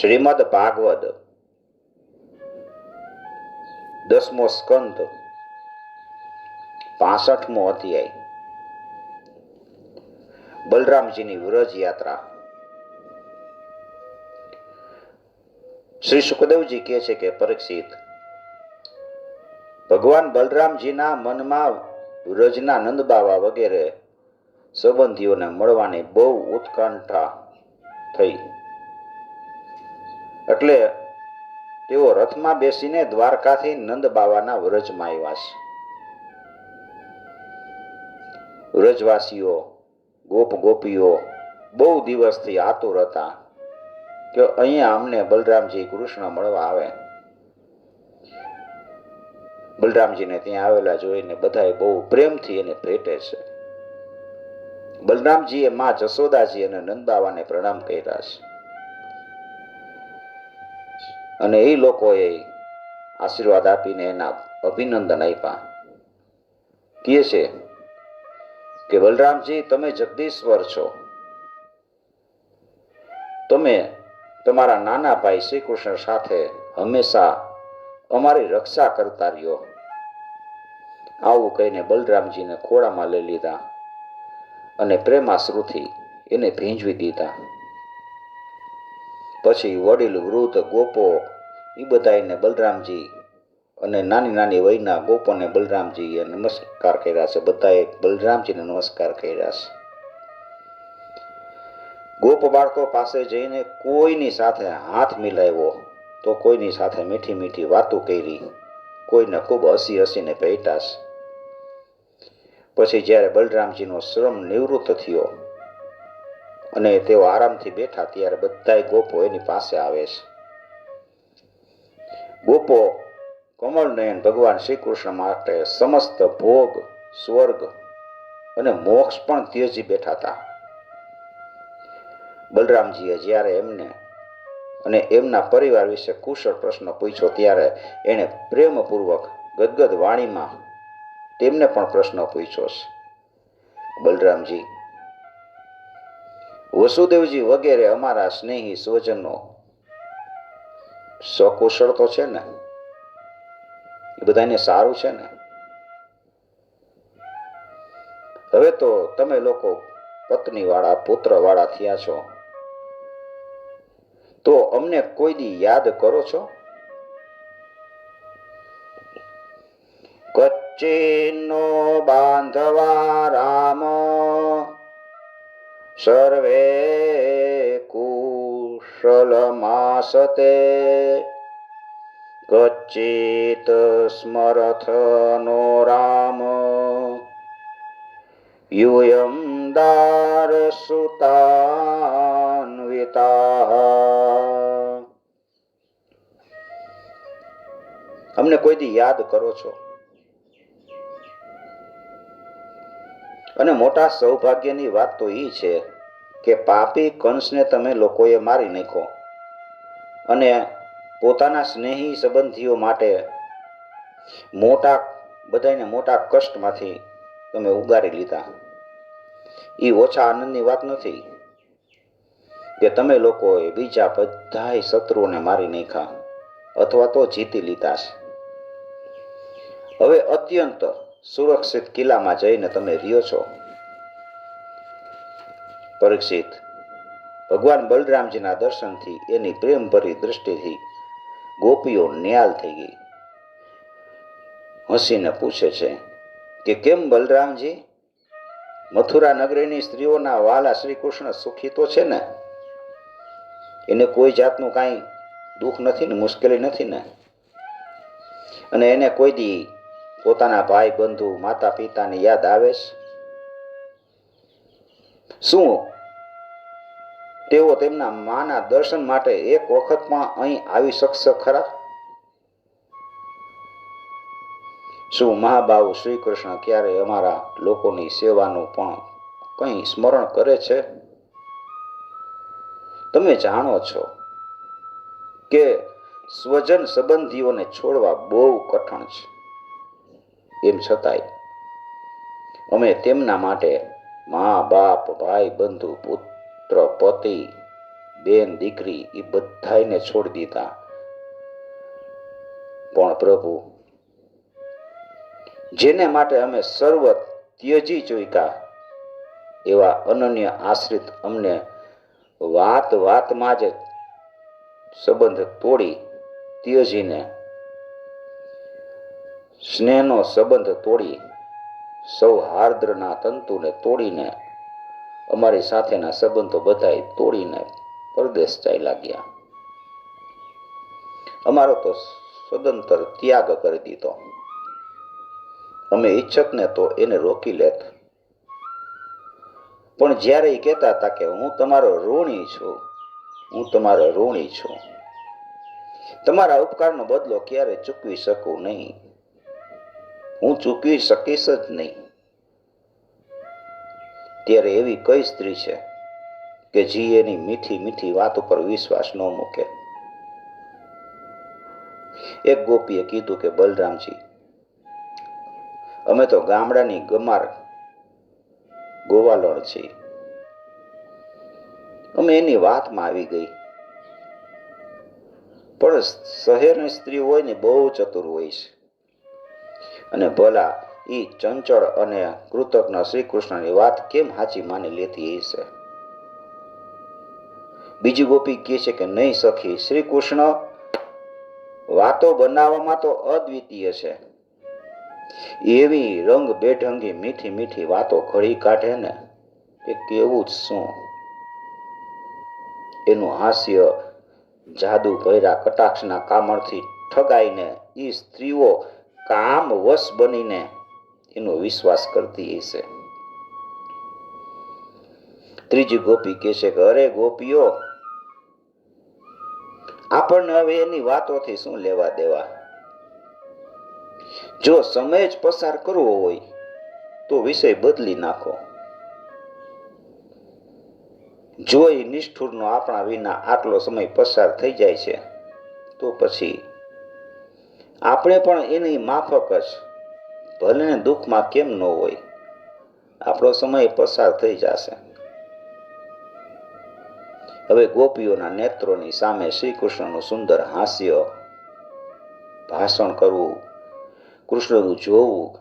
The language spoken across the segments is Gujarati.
શ્રીમદ ભાગવત, દસમો સ્કંદ, પાસઠમો અધ્યાય. બલરામજીની વ્રજ યાત્રા. શ્રી સુખદેવજી કહે છે કે, પરીક્ષિત, ભગવાન બલરામજીના મનમાં વ્રજના નંદબાવા વગેરે સંબંધીઓને મળવાની બહુ ઉત્કંઠા થઈ. એટલે તેઓ રથમાં બેસીને દ્વારકાથી નંદ બાવાના વ્રજમાં આવ્યા છે. વ્રજવાસીઓ, ગોપ ગોપીઓ, બહુ દિવસથી આતુર હતા કે અહીંયા અમને બલરામજી કૃષ્ણ મળવા આવે. બલરામજીને ત્યાં આવેલા જોઈને બધાએ બહુ પ્રેમથી એને ભેટે છે. બલરામજીએ માં જશોદાજી અને નંદબાવાને પ્રણામ કર્યા છે. અને એ લોકોએ આશીર્વાદ આપીને એના અભિનંદન આપ્યા. કહે છે કે, બલરામજી, તમે જગદીશ્વર છો. તમે તમારા નાના ભાઈ શ્રી કૃષ્ણ સાથે હંમેશા અમારી રક્ષા કરતા રહ્યો. આવું કહીને બલરામજીને ખોળામાં લઈ લીધા અને પ્રેમાશ્રુથી એને ભીંજવી દીધા. પછી વડીલ, વૃદ્ધ, ગોપો એ બધાને બલરામજી અને નાની નાની વયના ગોપોને બલરામજીએ નમસ્કાર કર્યા છે. બધાએ બલરામજીને નમસ્કાર કર્યા છે. ગોપ બાળકો પાસે જઈને કોઈની સાથે હાથ મિલાવ્યો તો કોઈની સાથે મીઠી મીઠી વાતો કરી. કોઈને ખૂબ હસી હસીને ભેટાશ પછી જ્યારે બલરામજીનો શ્રમ નિવૃત્ત થયો અને તેઓ આરામથી બેઠા ત્યારે બધાય ગોપો એની પાસે આવે છે. ગોપો કમળનયન ભગવાન શ્રી કૃષ્ણ માટે સમસ્ત ભોગ, સ્વર્ગ અને મોક્ષ પણ ત્યજી બેઠા હતા. બલરામજીએ જ્યારે એમને અને એમના પરિવાર વિશે કુશળ પ્રશ્ન પૂછ્યો ત્યારે એણે પ્રેમપૂર્વક ગદગદ વાણીમાં તેમને પણ પ્રશ્ન પૂછ્યો છે. બલરામજી વસુદેવજી વગેરે અમારા સ્નેહી સ્વજનો સકુશળ તો છે ને? એ બધાને સારું છે ને? હવે તો તમે લોકો પત્ની વાળા પુત્ર વાળા થયા છો. તો અમને કોઈ દી યાદ કરો છો? કચ્ચિનો બાંધવા સર્વે કુશલમાસતે કચ્ચિત સ્મરથનો રામ यूयं દારસુતાન્વિતા અમને કોઈ દી યાદ કરો છો? અને મોટા સૌભાગ્યની વાત તો એ છે કે પાપી કંસને તમે લોકોએ મારી નાખો અને પોતાના સ્નેહી સંબંધીઓ માટે મોટા બધાને મોટા કષ્ટમાંથી તમે ઉગારી લીધા. એ ઓછા આનંદની વાત નથી કે તમે લોકોએ બીજા બધાય શત્રુઓને મારી નાખ્યા અથવા તો જીતી લીધા છે. હવે અત્યંત સુરક્ષિત કિલ્લામાં જઈને તમે રહ્યો છો. પરીક્ષિત, ભગવાન બલરામજીના દર્શનથી એની પ્રેમભરી દૃષ્ટિથી ગોપીઓ ન્યાલ થઈ ગઈ. હસીને પૂછે છે કે કેમ બલરામજી? મથુરા નગરીની સ્ત્રીઓના વાલા શ્રી કૃષ્ણ સુખી તો છે ને? એને કોઈ જાતનું કાંઈ દુઃખ નથી ને મુશ્કેલી નથી ને? અને એને કોઈ દી પોતાના ભાઈ, બંધુ, માતા પિતાની યાદ આવે છે? શું તેઓ તેમના માના દર્શન માટે એક વખતમાં અહીં આવી શકશે ખરા? શું મહાબાહુ શ્રી કૃષ્ણ ક્યારે અમારા લોકોની સેવાનું પણ કંઈ સ્મરણ કરે છે? તમે જાણો છો કે સ્વજન સંબંધીઓને છોડવા બહુ કઠણ છે. એમ છતાંય. અમે તેમના માટે મા, બાપ, ભાઈ, બંધુ, પુત્ર, પતિ, બેન, દીકરી એ બધાને છોડી દીધા. પણ પ્રભુ, જેને માટે અમે સર્વ ત્યજી ચોઈકા, એવા અનન્ય આશ્રિત અમને વાત વાતમાં જ સંબંધ તોડી ત્યજીને સ્નેહનો સંબંધ તોડી સૌહાર્દ્રના તંતુને તોડીને, અમારી સાથેના સંબંધો બધા તોડીને પરદેશ જાય લાગ્યા અમારો તો સ્વતંત્ર ત્યાગ કરી દીધો. અમે ઈચ્છત ને તો એને રોકી લેત. પણ જ્યારે એ કહેતા હતા કે હું તમારો ઋણી છું, હું તમારો ઋણી છું. તમારા ઉપકારનો બદલો ક્યારે ચૂકવી શકું નહીં. હું ચૂકવી શકીશ જ નહીં. ત્યારે એવી કઈ સ્ત્રી છે કે જી એની મીઠી મીઠી વાત ઉપર વિશ્વાસ ન મૂકે? એક ગોપીએ કીધું કે, બલરામજી, અમે તો ગામડાની ગમાર ગોવાલણ છીએ. અમે એની વાતમાં આવી ગઈ. પણ શહેરની સ્ત્રી હોય ને બહુ ચતુર હોય છે. અને ભલા એ ચંચળ અને કૃતજ્ઞ શ્રી કૃષ્ણની વાત કેમ હાચી માની લેતી હશે? બીજી ગોપી કહે છે કે નહીં સખી શ્રી કૃષ્ણ વાતો બનાવવામાં તો અદ્વિતીય છે. એવી રંગ બેઢંગી મીઠી મીઠી વાતો ઘડી કાઢે ને, કે કેવું જ શું? એનું હાસ્ય જાદુ ભૈરા કટાક્ષના કામળથી ઠગાઈને એ સ્ત્રીઓ કામ વશ બનીને એનો વિશ્વાસ કરતી હશે ત્રીજી ગોપી કહે છે કે, અરે ગોપીઓ, આપણને હવે એની વાતોથી શું લેવા દેવા? જો સમય જ પસાર કરવો હોય, તો વિષય બદલી નાખો. જો એ નિષ્ઠુરનો આપણા વિના આટલો સમય પસાર થઈ જાય છે, તો પછી આપણે પણ એની માફક જ. ભલેને દુઃખમાં કેમ ન હોય. આપણો સમય પસાર થઈ જશે. હવે ગોપીઓના નેત્રોની સામે શ્રી કૃષ્ણનું સુંદર હાસ્ય ભાષણ કરવું, કૃષ્ણનું જોવું,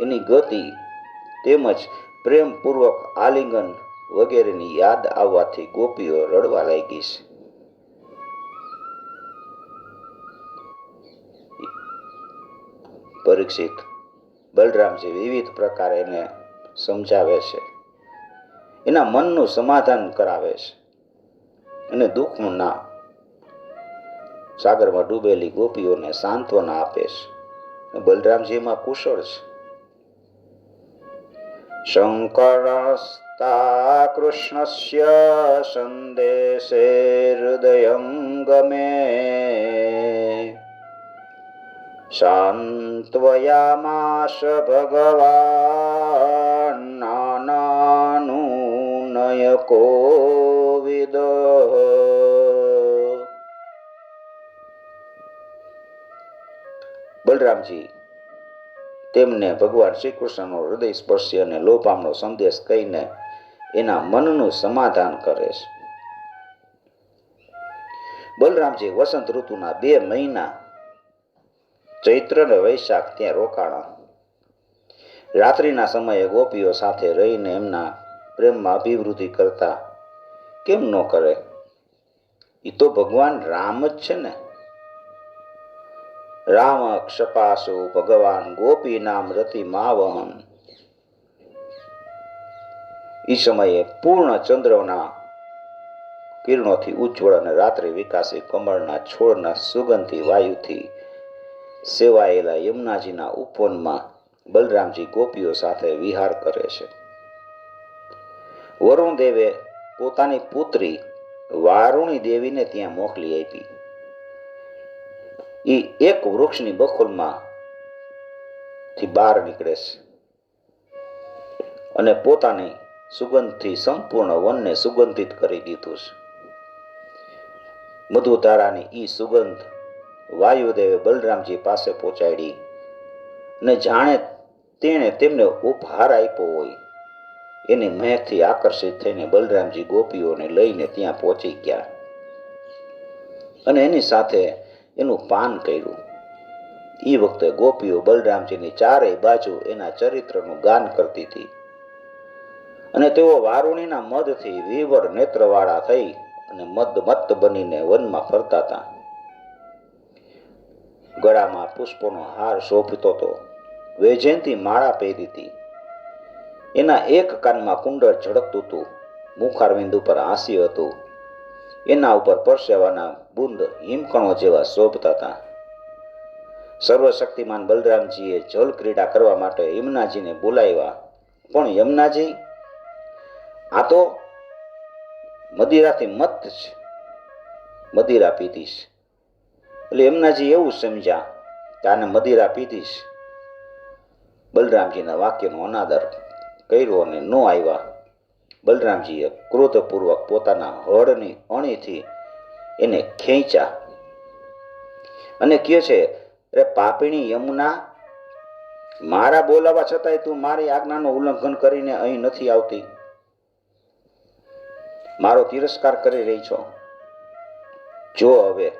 એની ગતિ તેમજ પ્રેમપૂર્વક આલિંગન વગેરેની યાદ આવવાથી ગોપીઓ રડવા લાગી છે. પરીક્ષિત બલરામજી વિવિધ પ્રકારે એને સમજાવે છે. એના મનનું સમાધાન કરાવે છે. અને દુઃખના સાગરમાં ડૂબેલી ગોપીઓને સાંત્વના આપે છે. બલરામજી એમાં કુશળ છે. શંકરસ્તા કૃષ્ણસ્ય સંદેશે હૃદય ગમે શાંત્વયામાશ ભગવાન નાનાનુનય કોવિદ બલરામજી તેમને ભગવાન શ્રી કૃષ્ણનો હૃદય સ્પર્શી અને લોભામનો સંદેશ કહીને એના મનનું સમાધાન કરે છે. બલરામજી, વસંત ઋતુના બે મહિના ચૈત્ર ને વૈશાખ ત્યાં રોકાણા. રાત્રિના સમયે ગોપીઓ સાથે રહીને એમના પ્રેમમાં અભિવૃદ્ધિ કરતા કેમ ન કરે? એ તો ભગવાન રામ જ છે ને. રામ ક્ષપાસુ ભગવાન ગોપી નામ રતિ માવહન. એ સમયે પૂર્ણ ચંદ્રના કિરણોથી ઉજ્જવળ અને રાત્રે વિકાસી કમળના છોડના સુગંધી વાયુથી સેવાયેલા યમુનાજીના ઉપવનમાં બલરામજી ગોપીઓ સાથે વિહાર કરે છે. વરુણ દેવે પોતાની પુત્રી વારુણી દેવીને ત્યાં મોકલી આપી. એ એક વૃક્ષની બખોલમાં થી બહાર નીકળે છે. અને પોતાની સુગંધથી સંપૂર્ણ વનને સુગંધિત કરી દીધું છે. મધુધારાની ઈ સુગંધ વાયુદેવે બલરામજી પાસે પહોંચાડી ને જાણે તેણે તેમને ઉપહાર આપ્યો હોય. એની મહેથી આકર્ષિત થઈને બલરામજી ગોપીઓને લઈને ત્યાં પહોંચી ગયા અને એની સાથે એનું પાન કર્યું. એ વખતે ગોપીઓ બલરામજીની ચારેય બાજુ એના ચરિત્રનું ગાન કરતી હતી અને તેઓ વારુણીના મધથી વિવર નેત્રવાળા થઈ અને મદમત્ત બનીને વનમાં ફરતા હતા. ગળામાં પુષ્પોનો હાર શોભતો હતો. વૈજયંતી માળા પહેરી હતી. એના એક કાનમાં કુંડળ ઝળકતું હતું. મુખારવિંદ ઉપર હાંસ્યું હતું. એના ઉપર પરસેવાના બુંદ હિમકણો જેવા શોભતા હતા. સર્વશક્તિમાન બલરામજીએ જલ ક્રીડા કરવા માટે યમુનાજીને બોલાવ્યા. પણ યમુનાજી? આ તો મદિરાથી મત છે મદિરા પીધીશ. એટલે એમનાજી એવું સમજ્યા કે આને મદિરા પીધીશ. બલરામજીના વાક્યનો અનાદર કર્યો અને ન આવ્યા. બલરામજીએ ક્રોધપૂર્વક પોતાના હળની અણીથી એને ખેંચ્યા અને કહે છે, અરે પાપીણી યમુના, મારા બોલાવા છતાંય તું મારી આજ્ઞાનું ઉલ્લંઘન કરીને અહીં નથી આવતી. મારો તિરસ્કાર કરી રહી છો. જો હવે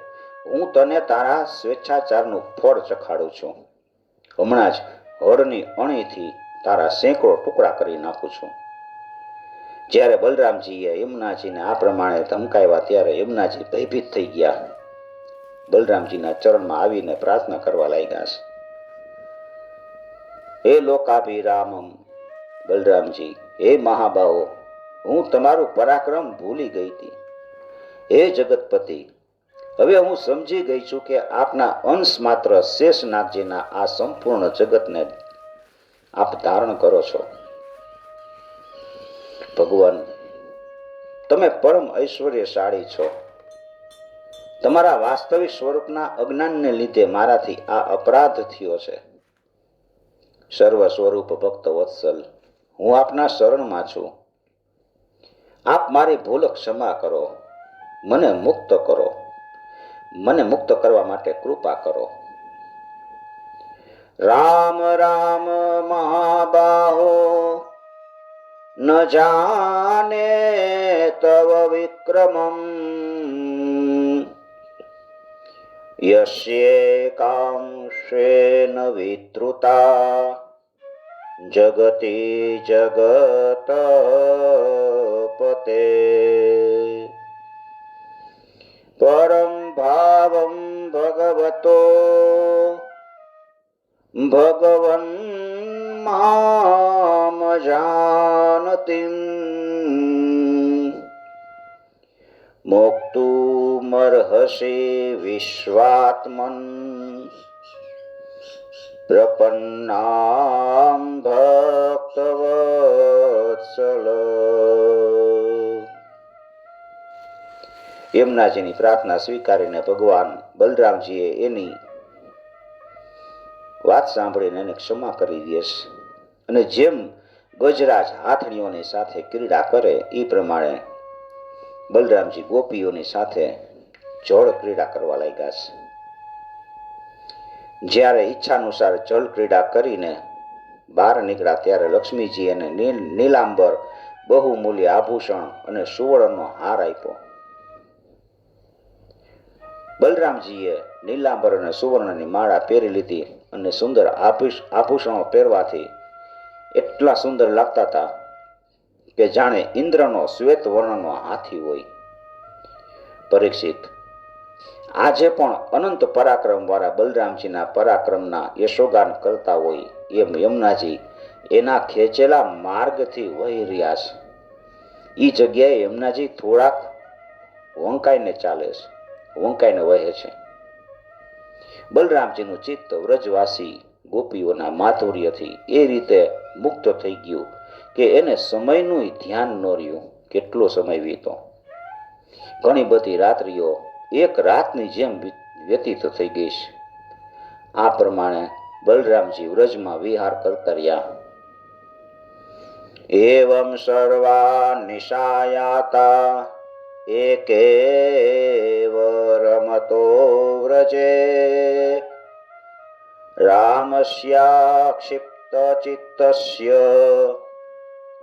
હું તને તારા સ્વેચ્છાચારનું ફળ ચખાડું છું. હમણાં જ હળની અણીથી તારા સેંકડો ટુકડા કરી નાખું છું. જ્યારે બલરામજીએ યમુનાજીને આ પ્રમાણે ધમકાવ્યા ત્યારે યમુનાજી ભયભીત થઈ ગયા. બલરામજીના ચરણમાં આવીને પ્રાર્થના કરવા લાગ્યા છે. હે લોકાભિરામમ, બલરામજી, હે મહાબાહો, હું તમારું પરાક્રમ ભૂલી ગઈ હતી. હે જગતપતિ હવે હું સમજી ગઈ છું કે આપના અંશ માત્ર શેષનાથજીના આ સંપૂર્ણ જગતને આપ ધારણ કરો છો. ભગવાન, તમે પરમ ઐશ્વર્યશાળી છો. તમારા વાસ્તવિક સ્વરૂપના અજ્ઞાનને લીધે મારાથી આ અપરાધ થયો છે. સર્વ સ્વરૂપ ભક્ત વત્સલ, હું આપના શરણમાં છું. આપ મારી ભૂલ ક્ષમા કરો, મને મુક્ત કરો. મને મુક્ત કરવા માટે કૃપા કરો. રામ રામ, મહાબાહો, ન જાને તવ વિક્રમમ. યસ્યેકાંશેન વિતૃતા જગતિ જગત મોક્તુમર્હસि વિશ્વાત્મન પ્રપન્નામ ભક્તવત્સલ યમુનાજીની પ્રાર્થના સ્વીકારીને ભગવાન બલરામજીએ એની વાત સાંભળીને એને ક્ષમા કરી દે છે. અને જેમ ગજરાજ હાથણીઓની સાથે ક્રીડા કરે એ પ્રમાણે બલરામજી ગોપીઓની સાથે જળ ક્રીડા કરવા લાગ્યા છે. જ્યારે ઈચ્છાનુસાર જળ ક્રીડા કરીને બહાર નીકળ્યા ત્યારે લક્ષ્મીજી એને નીલાંબર, બહુમૂલ્ય આભૂષણ અને સુવર્ણનો હાર આપ્યો. બલરામજીએ નીલાંબર અને સુવર્ણની માળા પહેરી લીધી અને સુંદર આભૂષ, આભૂષણો પહેરવાથી એટલા સુંદર લાગતા હતા કે જાણે ઇન્દ્રનો શ્વેત વર્ણનો હાથી હોય. પરીક્ષિત આજે પણ અનંત પરાક્રમ વાળા બલરામજીના પરાક્રમના યશોગાન કરતા હોય એમ યમુનાજી એના ખેંચેલા માર્ગથી વહી રહ્યા છે. એ જગ્યાએ યમુનાજી થોડાક વંકાઈને ચાલે છે, વંકાઈને વહે છે. બલરામજીનું ચિત્ત વ્રજવાસી ગોપીઓના માધુર્યથી એ રીતે મુક્ત થઈ ગયું કે એને સમયનું ધ્યાન ન રહ્યું, કેટલો સમય વીતો. ઘણી બધી રાત્રિઓ એક રાતની જેમ વ્યતીત થઈ ગઈ છે. આ પ્રમાણે બલરામજી વ્રજમાં વિહાર કરતા રહ્યા. એવમ સર્વા નિશાયાતા એકે રમતો વ્રજે. રામસ્યા ક્ષિપ્ત ચિત્તસ્ય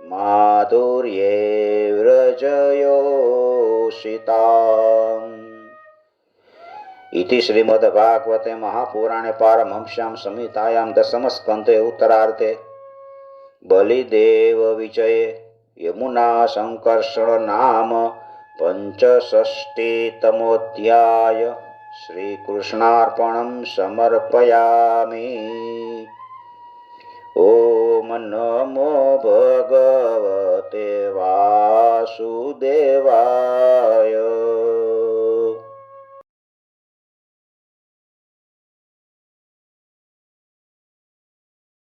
માધુર્યે વ્રજયોષિતા इति श्रीमद्भागवते महापुराणे पारमहंस्यां संहितायां दशमस्कन्धे उत्तरार्धे बलिदेवविजये यमुनासङ्कर्षणनाम पञ्चषष्टितमोऽध्याय श्रीकृष्णार्पणं समर्पयामि ॐ नमो भगवते वासुदेवाय